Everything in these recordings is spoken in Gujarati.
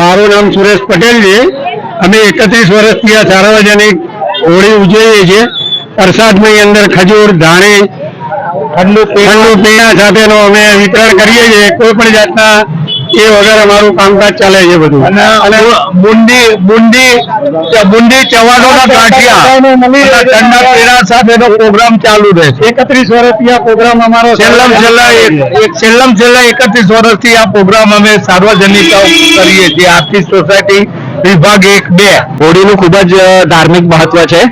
મારું નામ સુરેશ પટેલ છે. અમે એકત્રીસ વર્ષથી આ સાર્વજનિક હોળી ઉજવીએ છીએ. પ્રસાદની અંદર ખજૂર ધાણી ઠંડુ પીણા સાથેનો અમે વિતરણ કરીએ છીએ. કોઈ પણ જાતના એ વગર અમારું કામકાજ ચાલે છે બધું. અને બુંદી બુંદી બુંદી ચવાણોના ગાંઠિયા અને ઠંડા પીણા સાથેનો પ્રોગ્રામ ચાલુ રહે છે. એકત્રીસ વર્ષથી આ પ્રોગ્રામ અમારો છેલ્લામ છેલ્લા એક- એક છેલ્લા એકત્રીસ વર્ષથી આ પ્રોગ્રામ અમે સાર્વજનિક કરીએ છીએ. આર્થિક સોસાયટી વિભાગ એક બે. હોળીનું ખૂબ જ ધાર્મિક મહત્વ છે.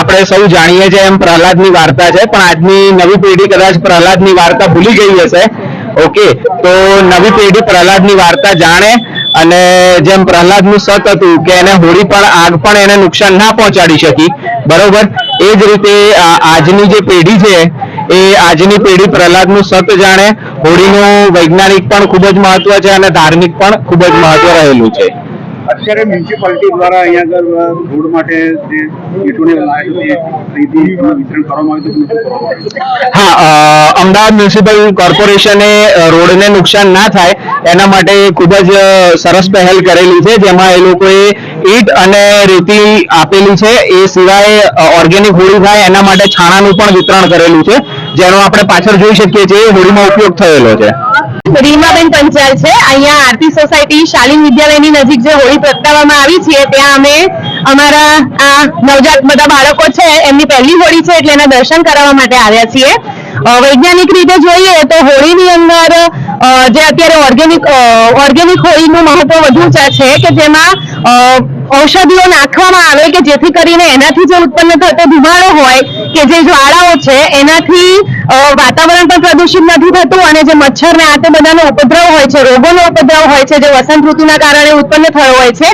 આપણે સૌ જાણીએ છીએ એમ પ્રહલાદની વાર્તા છે પણ આજની નવી પેઢી કદાચ પ્રહલાદની વાર્તા ભૂલી ગઈ હશે. ઓકે, તો નવી પેઢી પ્રહલાદની વાર્તા જાણે અને જેમ પ્રહલાદનું સત હતું કે એને હોળી પણ, આગ પણ એને નુકસાન ના પહોંચાડી શકી. બરોબર? એ જ રીતે આજની જે પેઢી છે, એ આજની પેઢી પ્રહલાદનું સત જાણે હોળીનું વૈજ્ઞાનિક પણ ખૂબ જ મહત્વ છે અને ધાર્મિક પણ ખૂબ જ મહત્વ રહેલું છે. અત્યારે મ્યુનિસિપાલિટી દ્વારા અહીંયા આગળ રોડ માટે જે ખરીદી વિતરણ કરવામાં આવ્યું હા અમદાવાદ મ્યુનિસિપલ કોર્પોરેશને રોડને નુકસાન ના થાય, એના માટે ખૂબ જ સરસ પહેલ કરેલી છે, જેમાં એ લોકોએ ઈટ અને રેતી આપેલી છે, એ સિવાય ઓર્ગેનિક હોળી થાય, એના માટે છાણાનું પણ વિતરણ કરેલું છે, જેનો આપણે પાછળ જોઈ શકીએ છીએ હોળીમાં ઉપયોગ થયેલો છે. રીમાબેન પંચાલ છે. અહીંયા આરતી સોસાયટી શાલીન વિદ્યાલયની નજીક જે હોળી પ્રગટાવવામાં આવી છે, ત્યાં અમે અમારા આ નવજાત બધા બાળકો છે, એમની પહેલી હોળી છે એટલે એના દર્શન કરાવવા માટે આવ્યા છીએ. વૈજ્ઞાનિક રીતે જોઈએ તો હોળીની અંદર જે અત્યારે ઓર્ગેનિક ઓર્ગેનિક હોળીનું મહત્વ વધુ છે કે જેમાં ઔષધિઓ નાખવામાં આવે કે જેથી કરીને એનાથી જે ઉત્પન્ન થતો ધુમાડો હોય કે જે જ્વાળાઓ છે, એનાથી વાતાવરણ પણ પ્રદૂષિત નથી થતું અને જે મચ્છર ને આ તે બધાનો ઉપદ્રવ હોય છે, રોગોનો ઉપદ્રવ હોય છે, જે વસંત ઋતુના કારણે ઉત્પન્ન થયો હોય છે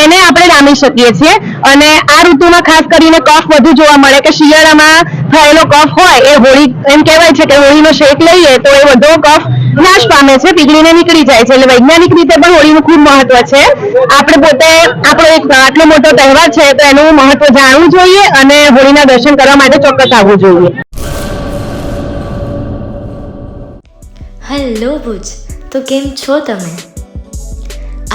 એને આપણે રામી શકીએ છીએ. અને આ ઋતુમાં ખાસ કરીને કફ વધુ જોવા મળે કે શિયાળામાં થયેલો કફ હોય, એ હોળી એમ કહેવાય છે કે હોળીનો શેક લઈએ તો એ બધો કફ નાશ પામે છે, પીગળીને નીકળી જાય છે. એટલે વૈજ્ઞાનિક રીતે પણ હોળીનું ખૂબ મહત્વ છે. આપણે પોતે આપણો એક આટલો મોટો તહેવાર છે, તો એનું મહત્વ જાણવું જોઈએ અને હોળીના દર્શન કરવા માટે ચોક્કસ આવવું જોઈએ. હેલો ભુજ, તો કેમ છો તમે?